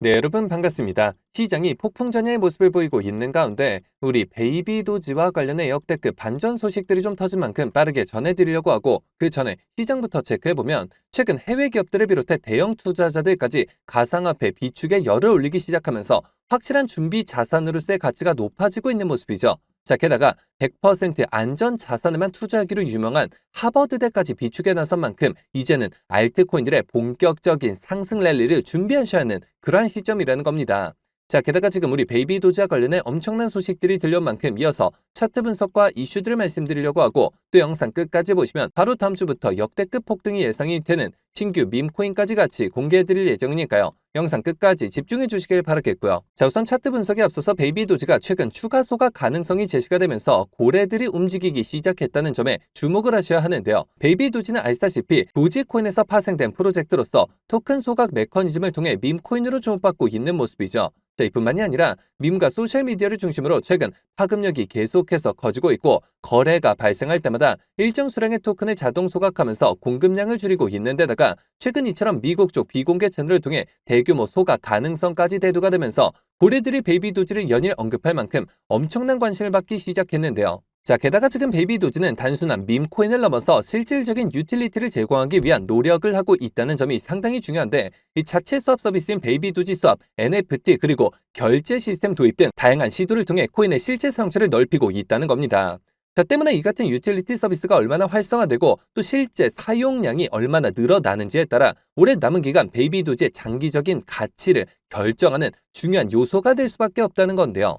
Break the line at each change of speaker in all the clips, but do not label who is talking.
네, 여러분 반갑습니다. 시장이 폭풍전야의 모습을 보이고 있는 가운데 우리 베이비 도지와 관련해 역대급 반전 소식들이 좀 터진 만큼 빠르게 전해드리려고 하고 그 전에 시장부터 체크해보면 최근 해외 기업들을 비롯해 대형 투자자들까지 가상화폐 비축에 열을 올리기 시작하면서 확실한 준비 자산으로서의 가치가 높아지고 있는 모습이죠. 자, 게다가 100% 안전 자산에만 투자하기로 유명한 하버드대까지 비축해 나선 만큼 이제는 알트코인들의 본격적인 상승 랠리를 준비하셔야 하는 그러한 시점이라는 겁니다. 자, 게다가 지금 우리 베이비 도지와 관련해 엄청난 소식들이 들려온 만큼 이어서 차트 분석과 이슈들을 말씀드리려고 하고 또 영상 끝까지 보시면 바로 다음 주부터 역대급 폭등이 예상이 되는 신규 밈코인까지 같이 공개해드릴 예정이니까요. 영상 끝까지 집중해 주시길 바라겠고요. 자, 우선 차트 분석에 앞서서 베이비 도지가 최근 추가 소각 가능성이 제시가 되면서 고래들이 움직이기 시작했다는 점에 주목을 하셔야 하는데요. 베이비 도지는 아시다시피 도지코인에서 파생된 프로젝트로서 토큰 소각 메커니즘을 통해 밈코인으로 주목받고 있는 모습이죠. 자, 이뿐만이 아니라 밈과 소셜미디어를 중심으로 최근 파급력이 계속해서 커지고 있고 거래가 발생할 때마다 일정 수량의 토큰을 자동 소각하면서 공급량을 줄이고 있는 데다가 최근 이처럼 미국 쪽 비공개 채널을 통해 대규모 소각 가능성까지 대두가 되면서 고래들이 베이비 도지를 연일 언급할 만큼 엄청난 관심을 받기 시작했는데요. 자, 게다가 지금 베이비 도지는 단순한 밈코인을 넘어서 실질적인 유틸리티를 제공하기 위한 노력을 하고 있다는 점이 상당히 중요한데 이 자체 수합 서비스인 베이비 도지 수합, NFT 그리고 결제 시스템 도입 등 다양한 시도를 통해 코인의 실제 사용처를 넓히고 있다는 겁니다. 자, 때문에 이 같은 유틸리티 서비스가 얼마나 활성화되고 또 실제 사용량이 얼마나 늘어나는지에 따라 올해 남은 기간 베이비 도지의 장기적인 가치를 결정하는 중요한 요소가 될 수밖에 없다는 건데요.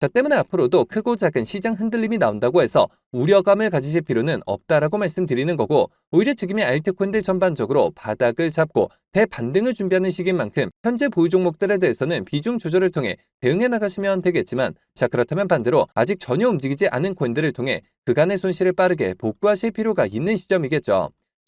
자, 때문에 앞으로도 크고 작은 시장 흔들림이 나온다고 해서 우려감을 가지실 필요는 없다라고 말씀드리는 거고 오히려 지금의 알트코인들 전반적으로 바닥을 잡고 대반등을 준비하는 시기인 만큼 현재 보유 종목들에 대해서는 비중 조절을 통해 대응해 나가시면 되겠지만 자 그렇다면 반대로 아직 전혀 움직이지 않은 코인들을 통해 그간의 손실을 빠르게 복구하실 필요가 있는 시점이겠죠.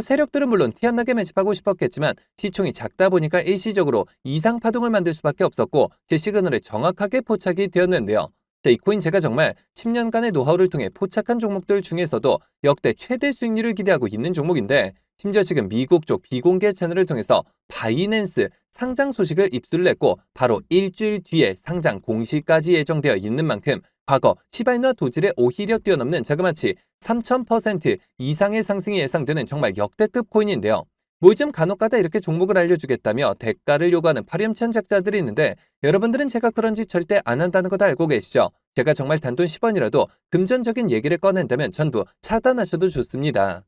세력들은 물론 티 안 나게 매집하고 싶었겠지만 시총이 작다 보니까 일시적으로 이상 파동을 만들 수밖에 없었고 제 시그널에 정확하게 포착이 되었는데요. 자, 이 코인 제가 정말 10년간의 노하우를 통해 포착한 종목들 중에서도 역대 최대 수익률을 기대하고 있는 종목인데 심지어 지금 미국 쪽 비공개 채널을 통해서 바이낸스 상장 소식을 입수를 했고 바로 일주일 뒤에 상장 공시까지 예정되어 있는 만큼 과거 시바이누와 도질의 오히려 뛰어넘는 자그마치 3000% 이상의 상승이 예상되는 정말 역대급 코인인데요. 뭐좀 간혹가다 이렇게 종목을 알려주겠다며 대가를 요구하는 파렴치한 작자들이 있는데 여러분들은 제가 그런 짓 절대 안 한다는 거 다 알고 계시죠? 제가 정말 단돈 10원이라도 금전적인 얘기를 꺼낸다면 전부 차단하셔도 좋습니다.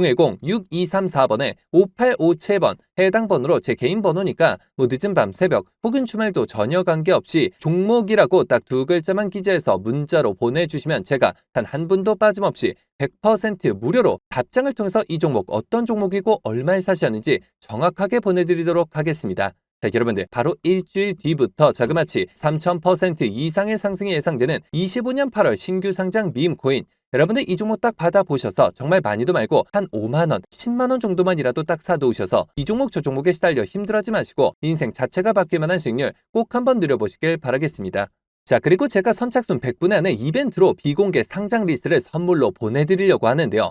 010-6234번에 5857번 해당 번호로 제 개인 번호니까 뭐 늦은 밤 새벽 혹은 주말도 전혀 관계없이 종목이라고 딱 두 글자만 기재해서 문자로 보내주시면 제가 단 한 분도 빠짐없이 100% 무료로 답장을 통해서 이 종목 어떤 종목이고 얼마에 사시었는지 정확하게 보내드리도록 하겠습니다. 자, 여러분들 바로 일주일 뒤부터 자그마치 3000% 이상의 상승이 예상되는 25년 8월 신규 상장 밈 코인 여러분들 이 종목 딱 받아보셔서 정말 많이도 말고 한 5만원, 10만원 정도만이라도 딱 사놓으셔서 이 종목 저 종목에 시달려 힘들어하지 마시고 인생 자체가 바뀔 만한 수익률 꼭 한번 누려보시길 바라겠습니다. 자, 그리고 제가 선착순 100분의 안에 이벤트로 비공개 상장 리스트를 선물로 보내드리려고 하는데요.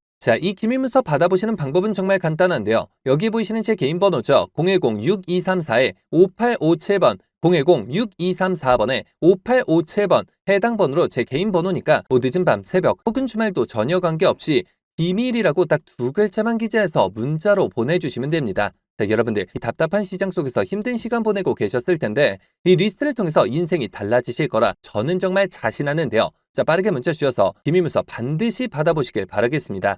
자, 이 기밀문서 받아보시는 방법은 정말 간단한데요. 여기 보이시는 제 개인 번호죠. 010-6234-5857번 010-6234번에 5857번 해당 번호로 제 개인 번호니까 뭐 늦은 밤 새벽 혹은 주말도 전혀 관계없이 비밀이라고 딱 두 글자만 기재해서 문자로 보내주시면 됩니다. 자, 여러분들 이 답답한 시장 속에서 힘든 시간 보내고 계셨을 텐데 이 리스트를 통해서 인생이 달라지실 거라 저는 정말 자신하는데요. 자, 빠르게 문자 주셔서 비밀문서 반드시 받아보시길 바라겠습니다.